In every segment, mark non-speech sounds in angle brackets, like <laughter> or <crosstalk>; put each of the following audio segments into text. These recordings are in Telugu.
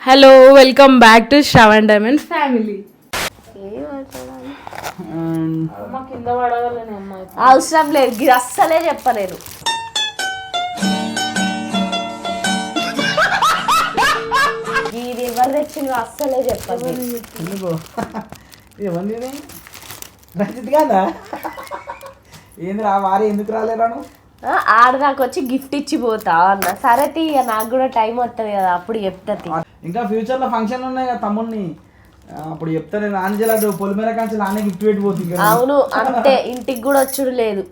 Hello welcome back to Shravan diamond family అవసరం లేదు ఇది అస్సలే చెప్పలేను ఇది ఎవరు తెచ్చిండ్రు అస్సలే ఇవన్నీ రంజిత్ కాదా? ఏంది రా వారి ఎందుకు రాలేరాను ఆ, ఆడదాకా వచ్చి గిఫ్ట్ ఇచ్చి పోతా అన్న. సరే తీ ఇక నాకు కూడా టైం వస్తుంది కదా అప్పుడు చెప్తా తీ. ఇంకా ఫ్యూచర్లో ఫంక్షన్లు ఉన్నాయి కదా తమ్ముడిని ఆ, అప్పుడు చెప్తా నేను ఆంజలాడు పొలిమేర కాంచి నానే గిఫ్ట్ పెట్టిపోతుంది కదా అవును అంతే ఇంటికి కూడా వచ్చుడు లేదు.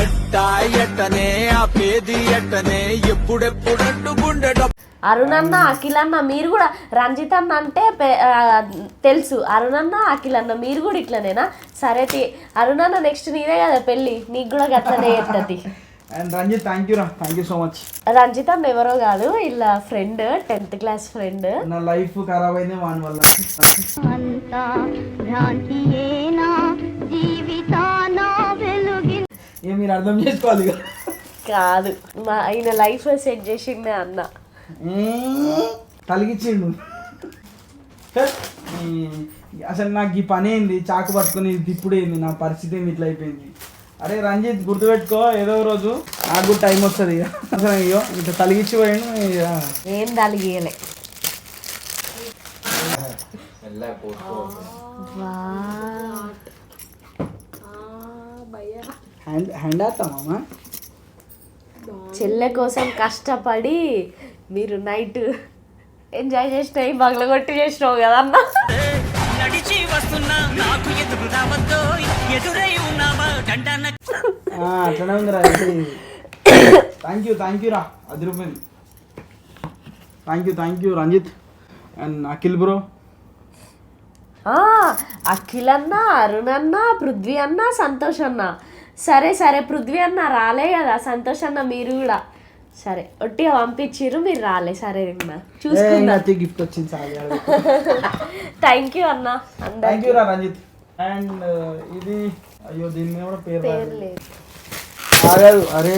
ఎట్టా ఎట్టనే ఆ పేది ఎట్టనే ఎప్పుడెప్పుడంటూ గుండె డప్పు అరుణన్న అఖిల్ అన్న మీరు కూడా రంజిత్ అన్న అంటే పె- ఆ, తెలుసు. అరుణన్న అఖిల్ అన్న మీరు కూడా ఇట్లనేనా? సరే తీ అరుణన్న నెక్స్ట్ నీదే కదా పెళ్ళి నీకు కూడా గట్లనే చేస్తుంది అండ్ రంజిత్ థ్యాంక్ యూ రా thank you so much Ranjith అన్న ఎవరో కాదు ఇలా ఫ్రెండ్ టెన్త్ క్లాస్ ఫ్రెండ్ నా లైఫ్ ఖరాబ్ అయింది వాని వల్ల. అంతా భ్రాంతియేనా? జీవితాన వెలుగి ఇక మీరు అర్థం చేసుకోవాలి ఇక. కాదు మా ఆయన లైఫ్ సెట్ చేసిండే అన్న. ఏ, తలిగిచ్చిండు. ఈ, అసలు నాకు ఈ పని ఏంది? చాకు పట్టుకొని ఇది తిప్పుడు ఏంది? నా పరిస్థితి ఏంది? ఇట్లా అయిపోయింది. అరే రంజిత్ గుర్తుపెట్టుకో ఏదో రోజు నాకు కూడా టైం వస్తుంది ఇక. అసలు అయ్యో ఇంత తలిగిచ్చి పోయాను ఏం తలిగియలే. హ్యాండ్ హ్యాండ్ వేస్తామమ్మా చెల్లె కోసం కష్టపడి మీరు నైట్ ఎంజాయ్ చేసినాయి బగలగొట్టి చేసినావు కదా అన్న నడిచి వస్తున్నా నాకు ఎదురు రావద్దో ఎదురై ఉన్నావా దండన ఆ, అట్లనే ఉంది రా థ్యాంక్ యూ థ్యాంక్ యూ రా అది రూపాయలు thank you thank you Ranjith and Akhil bro ఆ, అఖిల్ అన్న అరుణ్ అన్న పృథ్వీ అన్న సంతోష్ అన్న. సరే సరే పృథ్వీ అన్న రాలే కదా సంతోష్ అన్న మీరు కూడా. సరే ఒట్టిగా పంపించిర్రు మీరు రాలే. సరే ఇంకా చూసుకుందా. గిఫ్ట్ వచ్చింది సార్ థ్యాంక్ యూ అన్న. థ్యాంక్ యూ రా రంజిత్. అండ్ ఇది అయ్యో దీని మీద కూడా పేరు. లేదు. అరే.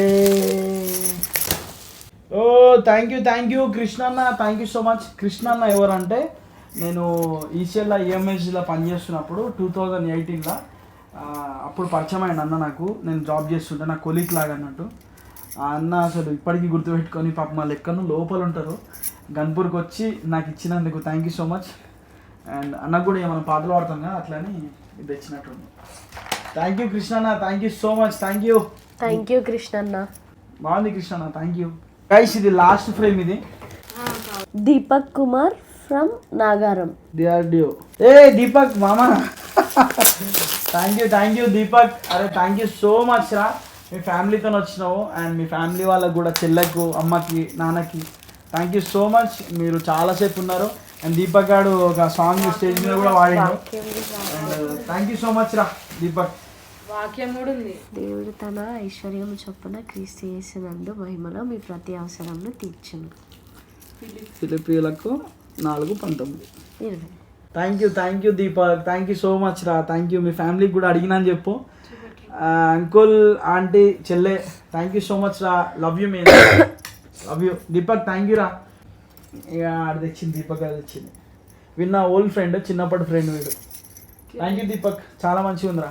ఓ thank you thank you Krishna అన్న. Thank you so much Krishna అన్న ఎవరంటే నేను E ఈసీఎల్లో ఈఎంఎస్లో పనిచేస్తున్నప్పుడు టూ థౌజండ్ ఎయిటీన్లో అప్పుడు పరిచయం అయిన అన్న నాకు. నేను జాబ్ చేస్తుంటే నా కొలీగ్ లాగా అన్నట్టు. ఆ అన్న అసలు ఇప్పటికీ గుర్తుపెట్టుకొని పాప మా లెక్కను లోపల ఉంటారు. గన్పూర్కి వచ్చి నాకు ఇచ్చినందుకు thank you so much and అన్నకు కూడా ఏమైనా పాటలు పాడతాం కదా అట్లని ఇది తెచ్చినట్టుంది. థ్యాంక్ యూ కృష్ణ అన్న thank you so much thank you thank you Krishna అన్న బాగుంది కృష్ణ అన్న థ్యాంక్ యూ గైస్ ఇది లాస్ట్ ఫ్రేమ్ ఇది. దీపక్ కుమార్ ఫ్రమ్ నాగారం డిఆర్డిఓ ఏ దీపక్ మామ. Thank you thank you Deepak అరే థ్యాంక్ యూ సో మచ్ రా. మీ ఫ్యామిలీతో వచ్చినావు అండ్ మీ ఫ్యామిలీ వాళ్ళకు కూడా చెల్లెకు అమ్మకి నాన్నకి థ్యాంక్ యూ సో మచ్ మీరు చాలాసేపు ఉన్నారు. అండ్ దీపక్ గారు ఒక సాంగ్ స్టేజ్ మీద కూడా వాడిండు. And thank you so much రా దీపక్. వాక్యం కూడా ఉంది. దేవుడు తన ఐశ్వర్యం చొప్పున క్రీస్తు చేసినందు మహిమలో మీ ప్రతి అవసరంను తీర్చును. ఫిలిపీలకు నాలుగు పంతొమ్మిది. Thank you thank you Deepak. Thank you so much రా. థ్యాంక్ యూ మీ ఫ్యామిలీకి కూడా అడిగినా అని చెప్పు. అంకుల్ ఆంటీ చెల్లె థ్యాంక్ యూ సో మచ్ రా. Love you me love you Deepak thank you రా. ఇక ఆడ తెచ్చింది దీపక్ అది తెచ్చింది. విన్న ఓల్డ్ ఫ్రెండ్ చిన్నప్పటి ఫ్రెండ్ వీడు. థ్యాంక్ యూ దీపక్ చాలా మంచిగా ఉందిరా.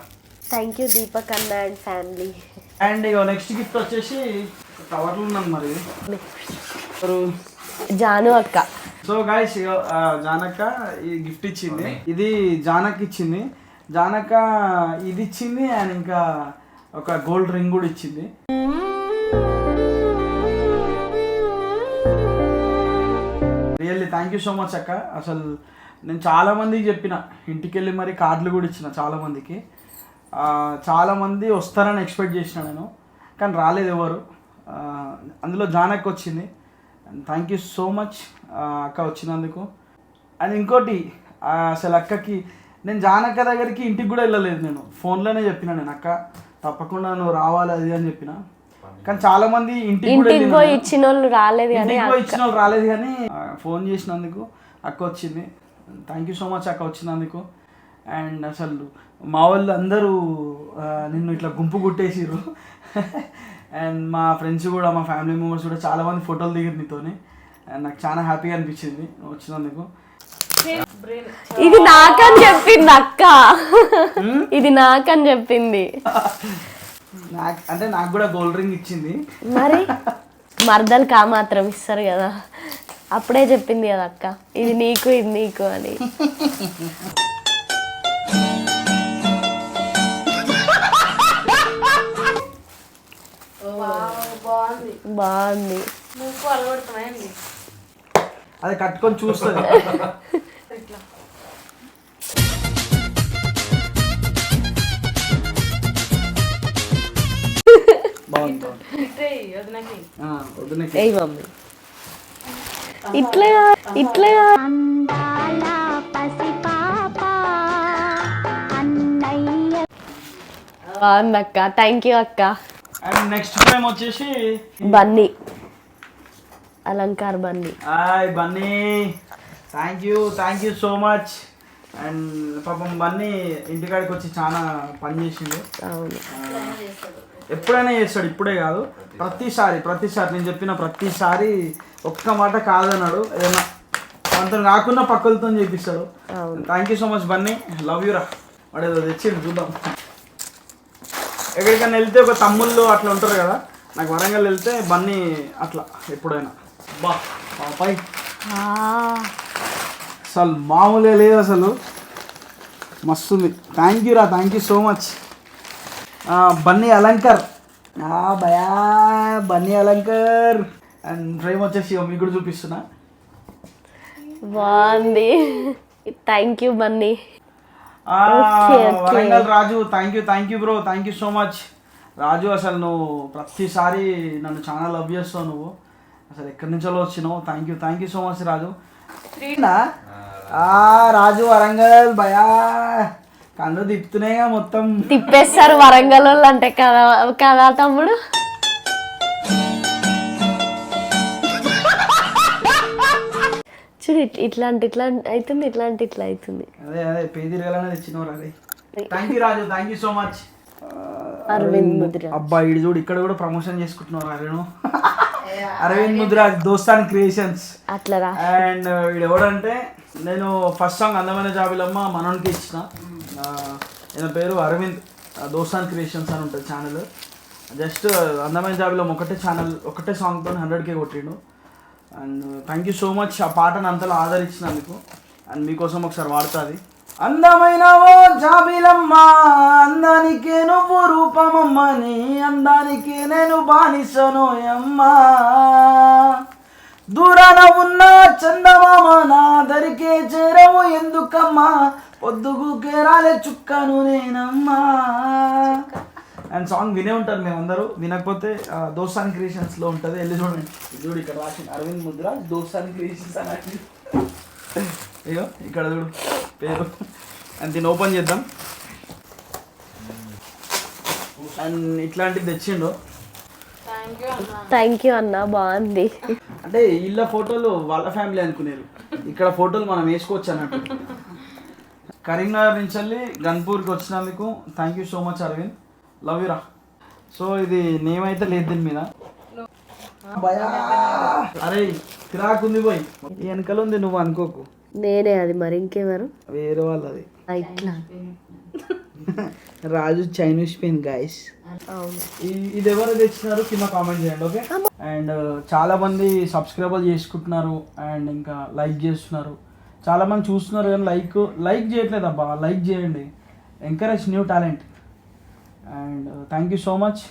థ్యాంక్ యూ దీపక్ అన్న అండ్ ఫ్యామిలీ అండ్ ఇక నెక్స్ట్ గిఫ్ట్ వచ్చేసి కవర్లు ఉన్నాను మరి. జాను అక్క. సో గాయస్ జానక్క ఈ గిఫ్ట్ ఇచ్చింది. ఇది జానక్ ఇచ్చింది. జానక్క ఇది ఇచ్చింది అండ్ ఇంకా ఒక గోల్డ్ రింగ్ కూడా ఇచ్చింది. Really thank you so much అక్క. అసలు నేను చాలామందికి చెప్పిన ఇంటికి వెళ్ళి మరి కార్డులు కూడా ఇచ్చిన చాలామందికి చాలామంది వస్తారని ఎక్స్పెక్ట్ చేసిన నేను కానీ రాలేదు ఎవరు. అందులో జానక్ వచ్చింది. థ్యాంక్ యూ సో మచ్ అక్క వచ్చినందుకు. అండ్ ఇంకోటి అసలు అక్కకి నేను జానక్క దగ్గరికి ఇంటికి కూడా వెళ్ళలేదు నేను. ఫోన్లోనే చెప్పిన నేను అక్క తప్పకుండా నువ్వు రావాలి అది అని చెప్పిన. కానీ చాలా మంది ఇంటికి పోయి. ఇచ్చిన వాళ్ళు రాలేదు కానీ ఇచ్చిన వాళ్ళు రాలేదు కానీ ఫోన్ చేసినందుకు అక్క వచ్చింది. థ్యాంక్ యూ సో మచ్ అక్క వచ్చినందుకు. అండ్ అసలు మా వాళ్ళు అందరూ నిన్ను ఇట్లా గుంపు గుట్టేసిర్రు <laughs> అండ్ మా ఫ్రెండ్స్ కూడా మా ఫ్యామిలీ మెంబర్స్ కూడా చాలా మంది ఫోటోలు దిగారు నీతోని. అండ్ నాకు చాలా హ్యాపీగా అనిపించింది వచ్చినందుకు. ఇది నాకని చెప్పింది అక్క. ఇది నాకని చెప్పింది. నాకు అంటే నాకు కూడా గోల్డ్ రింగ్ ఇచ్చింది. మరి? మరదలు కా మాత్రం ఇస్తారు కదా. అప్పుడే చెప్పింది కదా అక్క. ఇది నీకు ఇది నీకు అని. బాగుంది. బాగుంది. నువ్వు అలవడుతున్నాయండి అది కట్టుకొని చూస్తుంది. ఇట్లా ఇట్లా బాగుంది అక్క. థ్యాంక్ యూ అక్క. అండ్ నెక్స్ట్ ఫ్రేమ్ వచ్చేసి Bunny. Alankar Bunny hi Bunny. Thank you thank you so much and పాపం బన్నీ ఇంటికాడికి వచ్చి చాలా పని చేసిండు. అవును. ఎప్పుడైనా చేస్తాడు ఇప్పుడే కాదు. ప్రతిసారి ప్రతిసారి నేను చెప్పిన ప్రతిసారి ఒక్క మాట కాదన్నాడు. ఏదైనా మనతో కాకుండా పక్కలతో చేపిస్తాడు. Thank you so much Bunny. Love you రా. వాడు ఏదో తెచ్చిండు చూద్దాం. ఎక్కడికైనా వెళ్తే ఒక తమ్ముళ్ళు అట్లా ఉంటారు కదా. నాకు వరంగల్ వెళ్తే బన్నీ అట్లా ఎప్పుడైనా. బా. పై ఆ, అసలు మామూలుగా లేదు అసలు. మస్తుంది. థ్యాంక్ యూ రా thank you so much Bunny Alankar. ఆ భయా బన్నీ అలంకర్. అండ్ ఫ్రేమ్ వచ్చేసి మీకు కూడా చూపిస్తున్నా. బాగుంది. Thank you Bunny. Warangal Raju thank you thank you bro thank you so much Raju అసలు నువ్వు ప్రతిసారి నన్ను చాలా లవ్ చేస్తావు నువ్వు. అసలు ఎక్కడి నుంచో వచ్చినావు? Thank you thank you so much Raju. ఆ రాజు వరంగల్ భయా. కన్ను తిప్పుతున్నాయిగా మొత్తం. తిప్పేస్తారు వరంగల్ వాళ్ళు అంటే కదా కదా తమ్ముడు? చూడు ఇట్- ఇట్లాంటి ఇట్లా అవుతుంది ఇట్లాంటి ఇట్లా అవుతుంది. అదే అదే పేదిరిగాలనే తెచ్చినవారు అదే thank you Raju thank you so much Aravind Mudra. అబ్బా ఇడు చూడు ఇక్కడ కూడా ప్రమోషన్ చేసుకుంటున్నారు అరేను <laughs> అరవింద్ ముద్రాజ్ దోస్తాన్ క్రియేషన్స్. అండ్ వీడు ఎవడంటే నేను ఫస్ట్ సాంగ్ అందమైన జాబిలమ్మ మనోనికి ఇచ్చిన. ఆ, ఈయన పేరు అరవింద్ దోస్తాన్ క్రియేషన్స్ అని ఉంటుంది ఛానల్. జస్ట్ అందమైన జాబిలమ్మ ఒకటే ఛానల్ ఒకటే సాంగ్తో హండ్రెడ్కే కొట్టిండు. And thank you so much ఆ పాటను అంతలో ఆదరించినందుకు అండ్ మీకోసం ఒకసారి వాడుతుంది. అందమైన ఓ జాబిలమ్మ అందానికే నువ్వు రూపమమ్మని అందానికే అందానికి నేను బానిసనోయమ్మా దూరాన ఉన్న చందమామ నా దరికే చేరవు ఎందుకమ్మా? పొద్దుకు కేరాలే చుక్కను నేనమ్మా. అండ్ సాంగ్ వినే ఉంటారు మేమందరూ అందరూ వినకపోతే దోసాన్ క్రియేషన్స్లో ఉంటుంది. వెళ్ళి చూడండి. చూడు ఇక్కడ రాసింది అరవింద్ ముద్ర దోసాన్ క్రియేషన్స్ అని అయ్యో ఇక్కడ చూడు. పేరు. అండ్ దీన్ని ఓపెన్ చేద్దాం. అండ్ ఇట్లాంటివి తెచ్చిండు. థ్యాంక్ యూ అన్న. బాగుంది. అంటే వీళ్ళ ఫోటోలు వాళ్ళ ఫ్యామిలీ అనుకునేరు. ఇక్కడ ఫోటోలు మనం వేసుకోవచ్చు అన్నట్టు. కరీంనగర్ నుంచి వెళ్ళి గన్పూర్కి వచ్చినందుకు thank you so much Aravind love యూరా so ఇది నేమ్ అయితే లేదు దీని మీద. భయా. అరే కిరాకుంది పోయి వెనకలు ఉంది నువ్వు అనుకోకు. నేనే అది మరి ఇంకెవరు? వేరే వాళ్ళది. ఇట్లా. రాజు చైనీస్ పెన్ గాయస్ అవును. ఇది ఎవరు తెచ్చినారు కింద కామెంట్ చేయండి ఓకే? అండ్ చాలా మంది సబ్స్క్రైబర్ చేసుకుంటున్నారు అండ్ ఇంకా లైక్ చేస్తున్నారు. చాలా మంది చూస్తున్నారు కానీ లైక్ లైక్ చేయట్లేదు అబ్బా. లైక్ చేయండి. Encourage new talent and thank you so much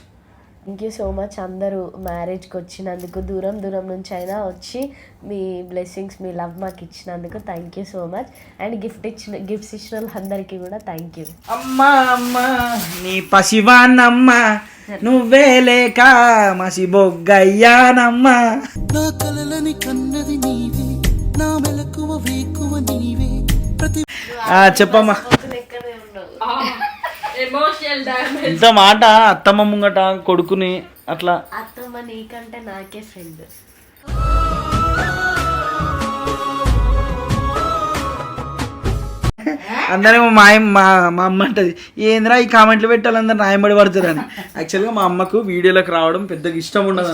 thank you so much అందరూ మ్యారేజ్కి వచ్చినందుకు దూరం దూరం నుంచి అయినా వచ్చి మీ బ్లెస్సింగ్స్ మీ లవ్ మాకు ఇచ్చినందుకు thank you so much and gift ఇచ్చిన గిఫ్ట్స్ ఇచ్చిన వాళ్ళందరికీ కూడా థ్యాంక్ యూ అమ్మా అమ్మా నీ పసివానమ్మా నువ్వే లేక మసి బొగ్గయ్యానమ్మా నా కలలని కన్నది నీవే నా మెలకువ వేకువ నీవే. ప్రతి చెప్పమ్మా. ఇంత మాట అత్తమ్మ ముంగట కొడుకుని అట్లా. అత్తమ్మ నీకంటే నాకే ఫ్రెండ్ అందరేమో మా మా మా అమ్మ అంటది ఏందిరా ఈ కామెంట్లు పెట్టాలి అందరు? నాయమడి పడుతుందని యాక్చువల్గా మా అమ్మకు వీడియోలోకి రావడం పెద్దగా ఇష్టం ఉండదు.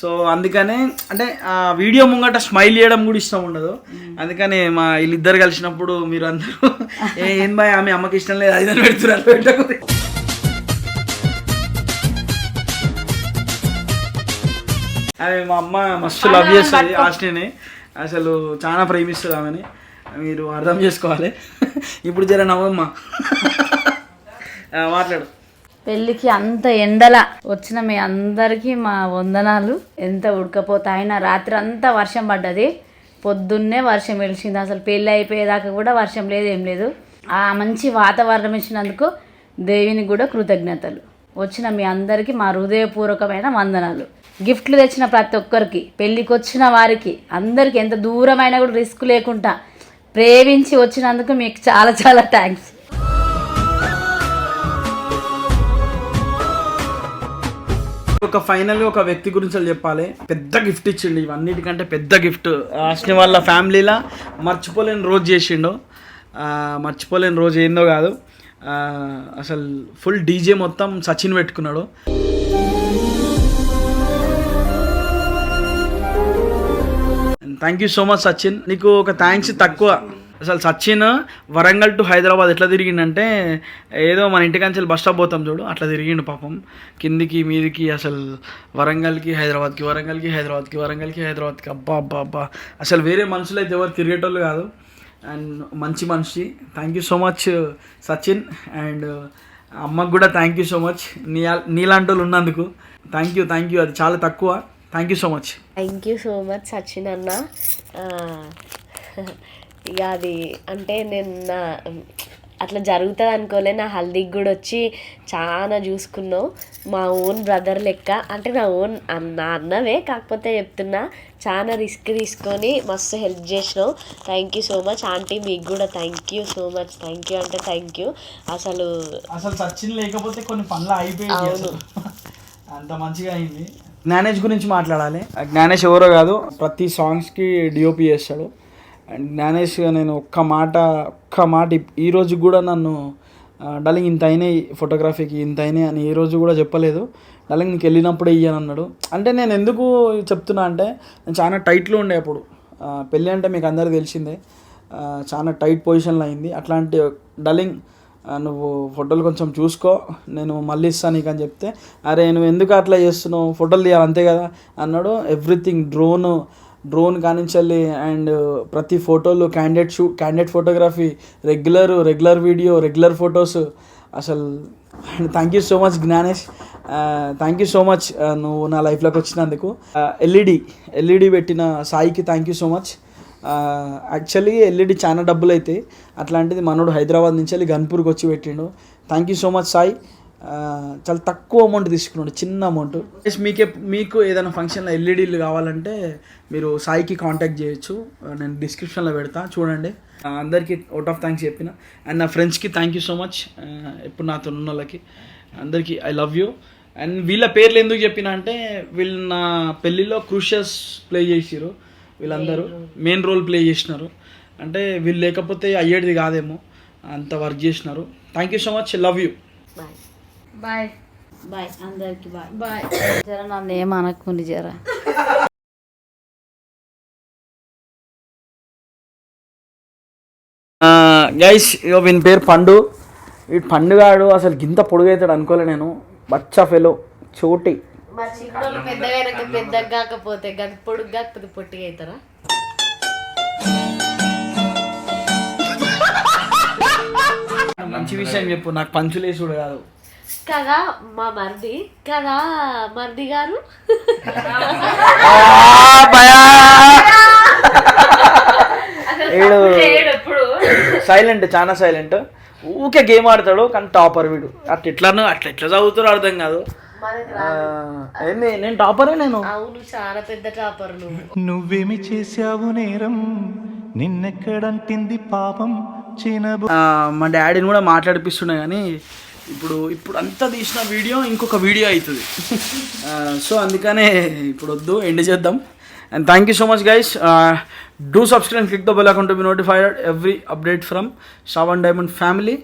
సో అందుకనే అంటే ఆ వీడియో ముంగట స్మైల్ చేయడం కూడా ఇష్టం ఉండదు. అందుకని మా వీళ్ళిద్దరు కలిసినప్పుడు మీరు అందరూ "ఏ, బాయ్ ఆమె అమ్మకి ఇష్టం లేదు అది అని పెడుతున్నారు పెట్టకూడదు ఆమె మా అమ్మ మస్తు లవ్ చేస్తుంది ఆస్ట్ని అసలు చాలా ప్రేమిస్తుంది ఆమెని. మీరు అర్థం చేసుకోవాలి. ఇప్పుడు జర నవ్వమ్మా. మాట్లాడు. పెళ్ళికి అంత ఎండల వచ్చిన మీ అందరికీ మా వందనాలు. ఎంత ఉడకపోతాయినా రాత్రి అంతా వర్షం పడ్డది. పొద్దున్నే వర్షం వెలిసింది. అసలు పెళ్ళి అయిపోయేదాకా కూడా వర్షం లేదు ఏం లేదు. ఆ మంచి వాతావరణం ఇచ్చినందుకు దేవిని కూడా కృతజ్ఞతలు. వచ్చిన మీ అందరికీ మా హృదయపూర్వకమైన వందనాలు. గిఫ్ట్లు తెచ్చిన ప్రతి ఒక్కరికి పెళ్ళికి వచ్చిన వారికి అందరికీ ఎంత దూరమైనా కూడా రిస్క్ లేకుండా ప్రేమించి వచ్చినందుకు మీకు చాలా చాలా థ్యాంక్స్. ఒక ఫైనల్ ఒక వ్యక్తి గురించి చెప్పాలి. పెద్ద గిఫ్ట్ ఇచ్చిండు ఇవన్నిటికంటే పెద్ద గిఫ్ట్. అశ్ని వాళ్ళ ఫ్యామిలీలో మర్చిపోలేని రోజు చేసిండు. మర్చిపోలేని రోజు ఏందో కాదు. అసలు ఫుల్ డీజే మొత్తం సచిన్ పెట్టుకున్నాడు. Thank you so much Sachin నీకు ఒక థ్యాంక్స్ తక్కువ. అసలు సచిన్ వరంగల్ టు హైదరాబాద్ ఎట్లా తిరిగిండంటే ఏదో మన ఇంటికాంచెల్ బస్ స్టాప్ పోతాం చూడు అట్లా తిరిగిండు పాపం. కిందికి మీదికి అసలు వరంగల్కి హైదరాబాద్కి వరంగల్కి హైదరాబాద్కి వరంగల్కి హైదరాబాద్కి. అబ్బా అబ్బా అబ్బా. అసలు వేరే మనుషులు అయితే ఎవరు తిరిగేటోళ్ళు కాదు. అండ్ మంచి మనిషి. Thank you so much Sachin and అమ్మకు కూడా థ్యాంక్ యూ సో మచ్ నీ నీలాంటి వాళ్ళు ఉన్నందుకు. థ్యాంక్ యూ థ్యాంక్ యూ అది చాలా తక్కువ. Thank you so much thank you so much Sachin అన్న. ఇక అది అంటే నేను నా అట్లా జరుగుతుంది అనుకోలే నా హల్దీకి కూడా వచ్చి చాలా చూసుకున్నావు. మా ఓన్ బ్రదర్ లెక్క అంటే నా ఓన్ నా అన్నవే కాకపోతే చెప్తున్నా చాలా రిస్క్ తీసుకొని మస్తు హెల్ప్ చేసినావు. Thank you so much aunty మీకు కూడా thank you so much thank you అంటే థ్యాంక్ యూ అసలు అసలు సచిన్ లేకపోతే కొన్ని పనులు అయిపోయాయి. అసలు. అంత మంచిగా అయింది. జ్ఞానేష్ గురించి మాట్లాడాలి. జ్ఞానేష్ ఎవరో కాదు ప్రతి సాంగ్స్కి డిఓపి చేస్తాడు. అండ్ జ్ఞానేష్ నేను ఒక్క మాట ఒక్క మాట ఈరోజు ఈ కూడా నన్ను డార్లింగ్ ఇంత అయినాయి ఫోటోగ్రఫీకి ఇంత అయినాయి అని ఏ రోజు కూడా చెప్పలేదు. డార్లింగ్ నీకు వెళ్ళినప్పుడే ఇయ్యను అన్నాడు. అంటే నేను ఎందుకు చెప్తున్నా అంటే నేను చాలా టైట్లో ఉండే అప్పుడు. పెళ్ళి అంటే మీకు అందరికీ తెలిసిందే. చాలా టైట్ పొజిషన్లో అయింది. అట్లాంటి డలింగ్ నువ్వు ఫోటోలు కొంచెం చూసుకో. నేను మళ్ళీ ఇస్తాను నీకు అని చెప్తే అరే నువ్వు ఎందుకు అట్లా చేస్తున్నావు? ఫోటోలు తీయాలి అంతే కదా? అన్నాడు. ఎవ్రీథింగ్ డ్రోన్ డ్రోన్ కానించాలి అండ్ ప్రతి ఫోటోలు candidate shoot candidate photography regular regular video regular photos అసలు and thank you so much Gnanesh thank you so much నువ్వు నా లైఫ్లోకి వచ్చినందుకు. ఎల్ఈడి ఎల్ఈడి పెట్టిన సాయికి thank you so much actually LED చాలా డబ్బులు అయితే. అట్లాంటిది మనోడు హైదరాబాద్ నుంచి వెళ్ళి గన్పూర్కి వచ్చి పెట్టిండు. Thank you so much Sai. చాలా తక్కువ అమౌంట్ తీసుకున్నాడు చిన్న అమౌంట్ మీకే మీకు ఏదైనా ఫంక్షన్లో ఎల్ఈడీలు కావాలంటే మీరు సాయికి కాంటాక్ట్ చేయొచ్చు. నేను డిస్క్రిప్షన్లో పెడతా చూడండి. అందరికీ అవుట్ ఆఫ్ థ్యాంక్స్ చెప్పిన. అండ్ నా ఫ్రెండ్స్కి థ్యాంక్ యూ సో మచ్ ఇప్పుడు నాతో ఉన్న వాళ్ళకి. అందరికీ ఐ లవ్ యూ అండ్ వీళ్ళ పేర్లు ఎందుకు చెప్పిన అంటే వీళ్ళు నా పెళ్ళిలో క్రూషియస్ ప్లే చేసిరు వీళ్ళందరూ మెయిన్ రోల్ ప్లే చేసినారు. అంటే వీళ్ళు లేకపోతే అయ్యేది కాదేమో. అంత వర్క్ చేసినారు. Thank you so much love you bye bye bye అందరికి బాయ్ బాయ్ జర నన్ను ఏమనకుండి జరా. గైస్ ఇగో వీని పేరు పండు. ఈ పండుగాడు అసలు గింత పొడుగవుతాడు అనుకోలే నేను. బచ్చా ఫెలో చోటి. మా చిన్నోళ్ళు పెద్దగా పెద్దగా కాకపోతే గది పొడుగు కాకపోతే పొట్టిగా అవుతారా మంచి విషయం చెప్పు నాకు పంచులేసుడు కాదు. కదా మా మరిది కదా మరిది గారు? సైలెంట్ చాలా సైలెంట్. ఊకే గేమ్ ఆడతాడు కానీ టాపర్ వీడు. అట్లా ఎట్లానో అట్లా ఎట్లా చదువుతారో అర్థం కాదు. ఏంది నేను టాపరే నేను? అవును చాలా పెద్ద టాపర్ నువ్వు. నువ్వేమి చేశావు నేరం? నిన్నెక్కడంటింది పాపం? చినబు ఆ, మా డాడీని కూడా మాట్లాడిపిస్తుండే కానీ ఇప్పుడు ఇప్పుడు అంతా తీసిన వీడియో ఇంకొక వీడియో అవుతుంది. సో అందుకనే ఇప్పుడు వద్దు ఎండ్ చేద్దాం. So much, guys. Uh, do subscribe and click the bell icon to be notified every update from Shawan Diamond family.